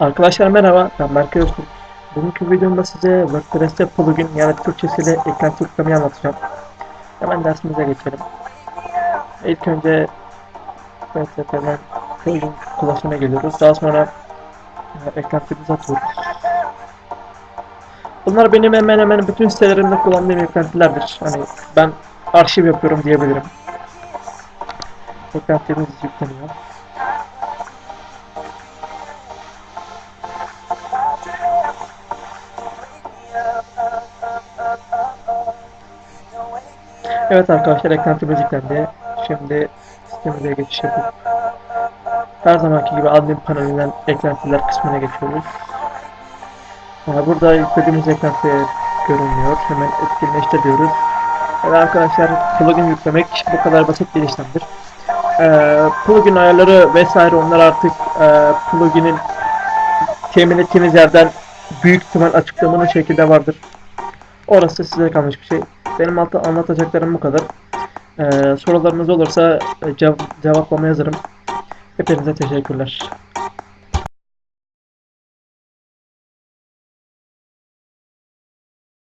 Arkadaşlar merhaba, ben Berkay Öztürk. Bugünkü videomda size WordPress'te plugin yani Türkçesiyle eklenti yüklemeyi anlatacağım. Hemen dersimize geçelim. İlk önce WordPress'ten plugin klasına geliyoruz. Daha sonra e, eklentimizi atıyoruz. Bunlar benim hemen hemen bütün sitelerimde kullandığım eklentilerdir. Hani ben arşiv yapıyorum diyebilirim. Eklentimiz yükleniyor. Evet arkadaşlar eklentimiz yüklendi. Şimdi sistemimize geçiş yapıp her zamanki gibi admin panelinden eklentiler kısmına geçiyoruz. Ee, Burada yüklediğimiz eklenti görünüyor. Hemen etkinleştir diyoruz. Evet arkadaşlar plugin yüklemek bu kadar basit bir işlemdir. Ee, plugin ayarları vesaire onlar artık e, pluginin temin ettiğiniz yerden büyük ihtimal açıklamanın şekilde vardır. Orası size kalmış bir şey. Benim altta anlatacaklarım bu kadar. Ee, sorularınız olursa e, cev- cevaplamaya hazırım. Hepinize teşekkürler.